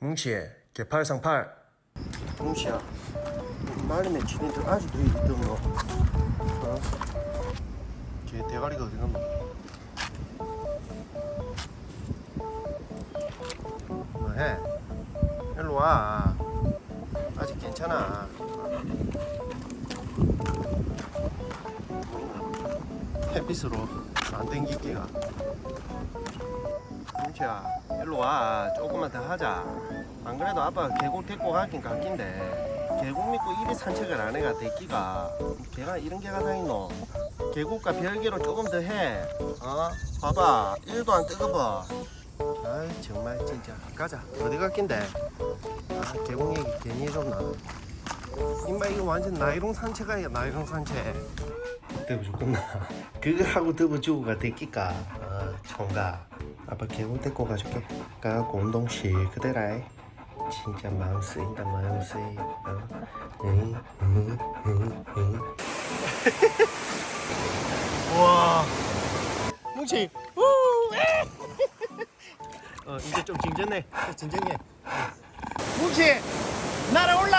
뭉치 개팔상 팔. 뭉치야 말리네 지네들 아직도 있던 거. 어? 걔 대가리가 어디 갔노? 뭐해 일로 와. 아직 괜찮아. 햇빛으로 안 땡기기가 뭉치야 일로 와. 조금만 더 하자. 안 그래도 아빠가 계곡 데리고 가긴 갔긴데. 계곡 믿고 이리 산책을 안 해가 데끼가. 걔가 이런 개가 다 있노? 계곡과 별개로 조금 더해. 어? 봐봐. 1도 안 뜨거워. 아이 정말 진짜. 가자. 어디 갔긴데? 아 계곡 얘기 괜히 해줬나? 임마 이거 완전 나이롱 산책 아니야? 나이롱 산책. 더워 죽겠나? 그거 하고 더워 주고가 데끼까? 어, 총각 아빠 계곡 데리고 가줄게 가갖고 운동실 그대라 진짜 마음 쓰인다 마음 쓰이 어? 응, 응, 응, 응. 와. 뭉치. 우! 어 이제 좀 진정해. 진정해. 뭉치 날아올라!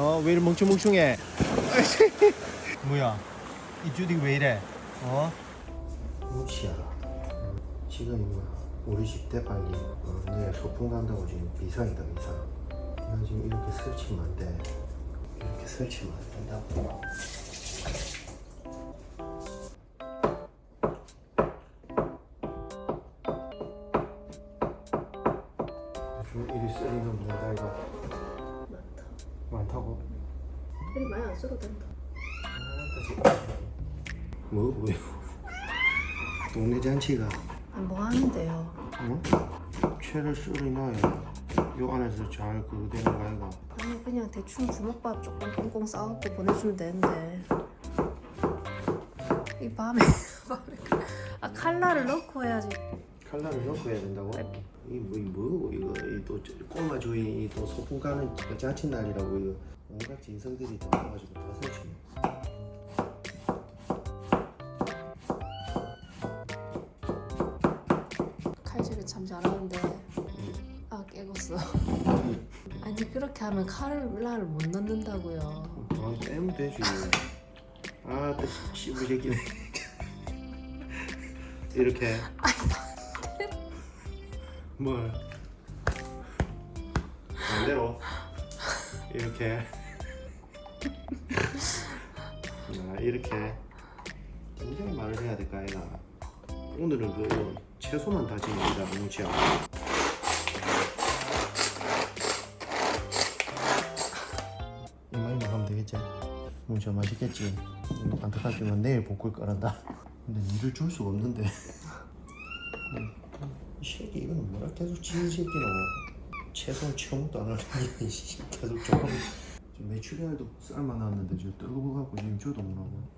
어왜 이렇게 멍충멍충해? 뭐야? 이 주디 왜 이래? 어? 뭉치야 지금 우리 집 대방이 어, 내일 소풍 간다고 지금 비상이다 비상 나 지금 이렇게 설치면 안돼 이렇게 설치면 안 된다고 좀 이리 쓰리는 없는다 이거 많다. 많다고? 별이 많이 안 써도 된다. 뭐? 왜? 동네 잔치가 아, 뭐 하는데요? 어? 채를 썰이나요 요 안에서 잘 그거 되는 거 아이가 아니 그냥 대충 주먹밥 조금 꽁꽁 싸갖고 보내주면 되는데 이 밤에 아 칼날을 넣고 해야지. 칼날을 넣고 해야 된다고? 이뭐 뭐 이거 이또 꼬마 주인 또 소풍 가는 그 잔치 날이라고 이거 온갖 진성들이 다 와가지고 다 설치 칼 참 잘하는데. 아 깨웠어. 아니 그렇게 하면 칼날을 못 넣는다고요. 아 빼면 되지. 아또 씨부 새끼네 이렇게. 뭘? 반대로? 이렇게. 아 이렇게. 굉장히 말을 해야 될까 아이가? 오늘은 그 채소만 다집니다 뭉치야. 이만이만 하면 되겠지? 뭉치야 맛있겠지? 안타깝지만 내일 볶을 거란다. 근데 일을 줄 수가 없는데. 이 새끼 이거는 뭐라 계속 지는 새끼노 채소는 처음부터 안 하는 게 씨, 계속 조금 메추리알도 삶아 놨는데 지금 뜨거워갖고 지금 줘도 못하고.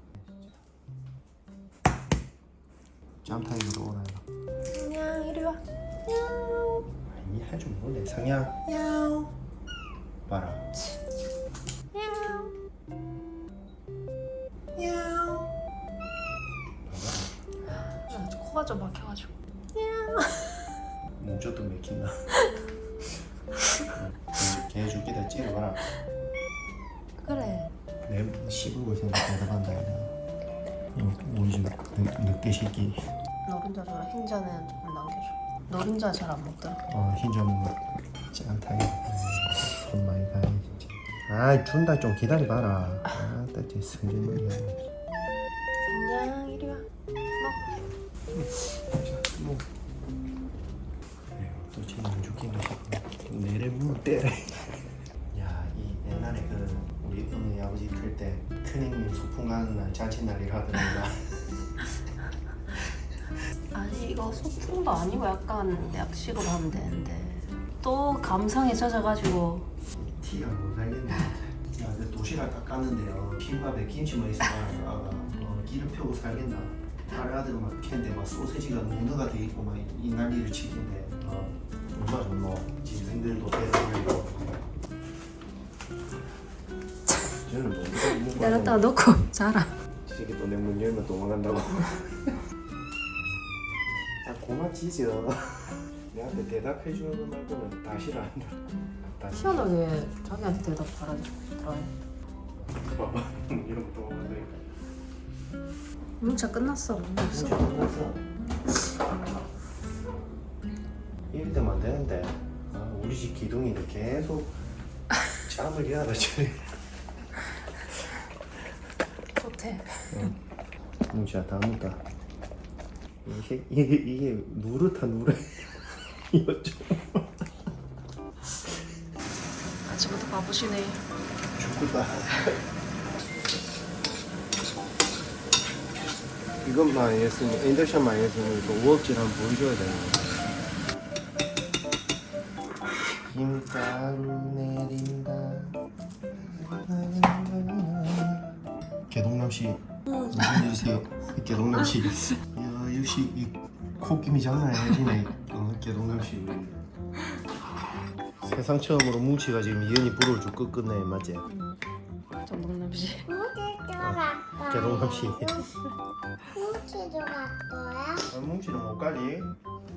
짬타임으로 그냥 이리 와. 아니 할줄 모르네 상야 야옹. 봐라 야옹. 야옹. 아, 코가 좀 막혀가지고. 뭉쳐도 맥힌다 개 죽기다 찌르봐라 그래. 내 씹은 거 생각 대답한다 이거 우리 집 늑- 늑대 새끼 노른자 줘라. 흰자는 조금 남겨줘. 노른자 잘 안 먹더라. 어 흰점 짠타게 손 많이 가야 진짜 아 준다 좀 기다려봐라 아 따지 승진이야 그냥 이리 와. 뭐또 지금 안 죽긴 해 내래 물 때래 야이 옛날에 그 우리 어머니 아버지 클때 큰형님 소풍 가는 날 잔치 날이라 하더니 소풍도 아니고 약간 약식으로 하면 되는데. 또 감성에 젖어가지고. 티가 못 살겠네. 야, 그 도시락 다 깠는데요. 흰밥에 김치만 있어가 어, 기름 펴고 살겠나? 다른 아들 막 캔데 막 소세지가 문어가 돼 있고 막이 난리를 치긴데. 어, 얼마나 좋노 짐승들도 대단하고. 쟤는 뭐 거야? 내렸다가 넣고 자라. 이 새끼 또 내 문 열면 도망간다고. 아 고맙지죠 내한테 대답해 주는 거 말고는 다 싫어한다. 다 싫어. 희한하게 자기한테 대답하라 하네. 봐봐 이런 것도 먹는데. 문자 끝났어. 없어. 진짜 끝났어. 이리 되면 안 되는데. 아, 우리 집 기둥인데 계속 짬을 이하다 저리. 못해. 뭉치야 다 묻다. 이게 이게 이게 누르다 누르. 이거 좀 아침부터 바쁘시네. 죽겠다. 이것만 했으면 인덕션만 했으면 또 우억질 한번 보여줘야 되는 김가루 내린다. 개동남 씨 무슨 일이세요? 개동남 씨. 야 역시 이 코김이 장난 아니네. 어, 개동남 씨. 세상 처음으로 뭉치가 지금 이현이 불을 줄 끝끝내 맞지? 정동남 씨. 개동남 씨. 뭉치도? 아, 뭉치는 못 가지.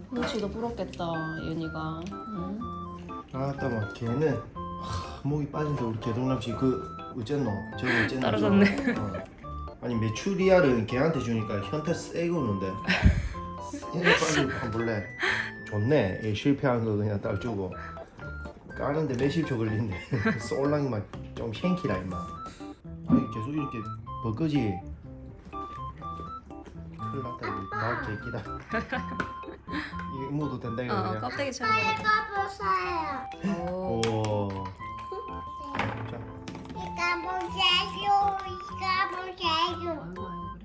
뭉치도 부럽겠다 연이가. 응? 아따 뭐 걔는 하, 목이 빠진데 우리 개동남 씨 그 어쨌노? 저거 어쨌노? 따라갔네. 저거? 어. 아니 메추리알은 걔한테 주니까 현타 세게 오는데 세게 빨리 한번 볼래? 좋네. 얘 실패한 거 그냥 딱 주고 까는데 몇십 초 걸리는데 쏠랑이 막좀 쉔키라 임마. 아니 계속 이렇게 벗거지. 큰일 났다 이거 나 개끼다. 이게 모두 된다 이거 어, 그냥. 껍데기처럼. 이거 보세요. 오. 오. 자, 이거 보세요.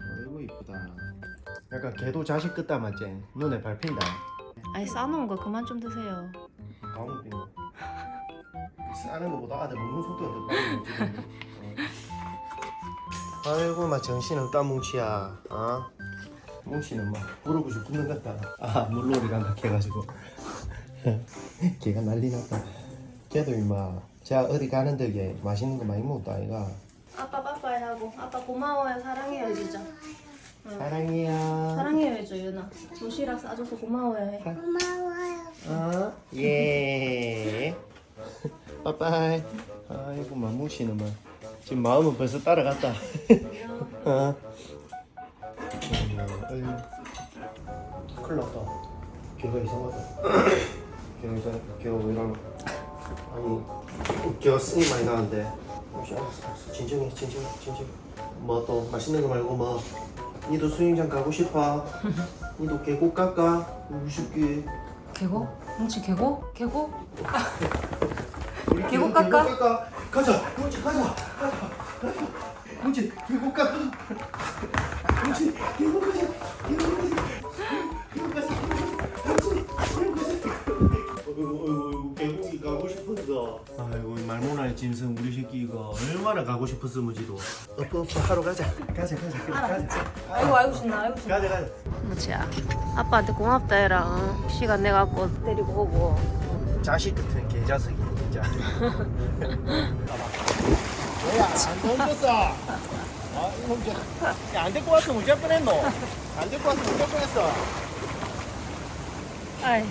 아이고 이쁘다. 약간 개도 자식 끝다 맞지? 눈에 밟힌다. 아니 싸놓은 거 그만 좀 드세요. 다음 빙. 싸는 거보다 아들 먹는 속도가 더 먹지. 어. 아이고 막 정신 없다 뭉치야. 어? 뭉치는 막 부르고 죽는 것 같다. 아 물놀이 간다 해가지고. 걔가 난리 났다. 걔도 임마. 자 어디 가는데 걔 맛있는 거 많이 먹었다 아이가. 하고 아빠 고마워요 사랑해요 진짜. 사랑해요. 사랑해요 해줘 유나. 도시락 싸줘서 고마워요 해. 고마워요. 어? 예. 빠빠이. 아이고 마무시는 뭐 지금 마음은 벌써 따라갔다. 어. 어휴. 큰일 났다. 걔가 이상하다. 걔가 이상. 걔가 왜 이러나? 아니, 걔가 쓴이 많이 나는데. 알았어, 알았어. 진정해, 진정해, 진정해. 뭐 또 맛있는 거 말고 뭐. 니도 수영장 가고 싶어? 니도 계곡 갈까? 우습게. 계곡? 뭉치 계곡? 계곡? 우리 계곡 계곡 갈까? 갈까? 가자. 뭉치 가자. 가자. 가자. 뭉치 계곡 갈까? 가고 싶었으면지도. 어퍼 어퍼 하러 가자. 가자 가자 가자. 아이고 아이고 신나 아이고 신나. 가자 가자. 뭉치야 아빠한테 고맙다 해라. 응? 시간 내가 갖고 데리고 오고. 자식 같은 개자식이 진짜. 뭐야 안 던졌어. 아 이거 이제 안 데리고 왔으면 어쩔 뻔했노. 안 데리고 왔으면 어쩔 뻔했어. 아이고